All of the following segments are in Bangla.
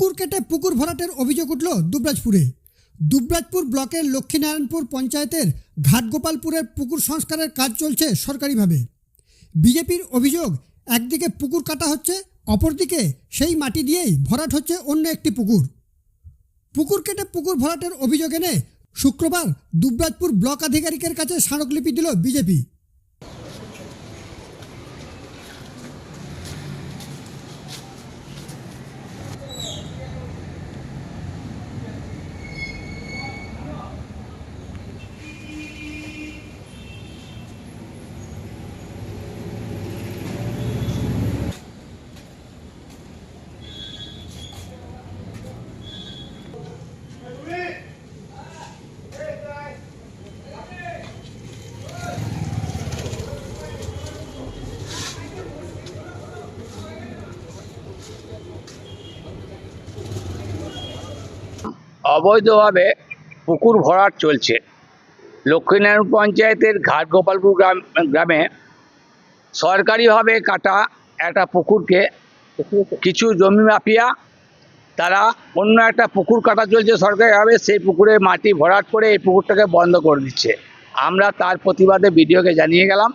পুকুর কেটে পুকুর ভরাটের অভিযোগ উঠল দুবরাজপুরে। দুবরাজপুর ব্লকের লক্ষ্মীনারায়ণপুর পঞ্চায়েতের ঘাটগোপালপুরের পুকুর সংস্কারের কাজ চলছে সরকারিভাবে। বিজেপির অভিযোগ, একদিকে পুকুর কাটা হচ্ছে, অপরদিকে সেই মাটি দিয়েই ভরাট হচ্ছে অন্য একটি পুকুর। পুকুর কেটে পুকুর ভরাটের অভিযোগ এনে শুক্রবার দুবরাজপুর ব্লক আধিকারিকের কাছে স্মারকলিপি দিল বিজেপি। অবৈধভাবে পুকুর ভরাট চলছে। লক্ষ্মীনারায়ণ পঞ্চায়েতের ঘাটগোপালপুর গ্রাম, গ্রামে সরকারিভাবে কাটা একটা পুকুরকে কিছু জমি মাফিয়া তারা অন্য একটা পুকুর কাটা চলছে সরকারিভাবে, সেই পুকুরে মাটি ভরাট করে এই পুকুরটাকে বন্ধ করে দিচ্ছে। আমরা তার প্রতিবাদে বিডিওকে জানিয়ে গেলাম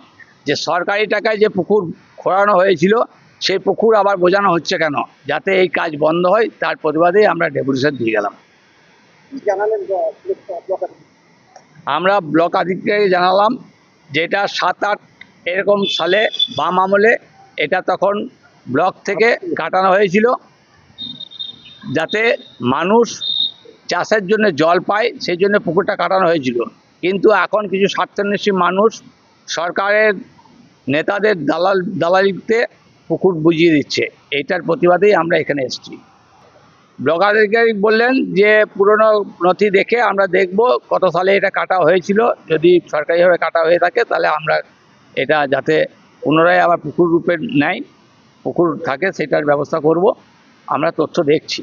যে সরকারি টাকায় যে পুকুর খোঁড়ানো হয়েছিল, সেই পুকুর আবার বোঝানো হচ্ছে কেন? যাতে এই কাজ বন্ধ হয়, তার প্রতিবাদেই আমরা ডেপুটেশন দিয়ে গেলাম। আমরা ব্লক আধিকারিক জানালাম, যেটা সাত আট এরকম সালে বাম আমলে এটা তখন ব্লক থেকে কাটানো হয়েছিল, যাতে মানুষ চাষের জন্য জল পায়, সেই জন্য পুকুরটা কাটানো হয়েছিল। কিন্তু এখন কিছু স্বার্থান্বেষী মানুষ সরকারের নেতাদের দালাল, দালালিতে পুকুর বুঝিয়ে দিচ্ছে। এইটার প্রতিবাদেই আমরা এখানে এসেছি। ব্লক আধিকারিক বললেন যে, পুরনো নথি দেখে আমরা দেখব কত সালে এটা কাটা হয়েছিল। যদি সরকারিভাবে কাটা হয়ে থাকে, তাহলে আমরা এটা যাতে পুনরায় আবার পুকুর রূপে নেয়, পুকুর থাকে, সেটার ব্যবস্থা করব। আমরা তথ্য দেখছি।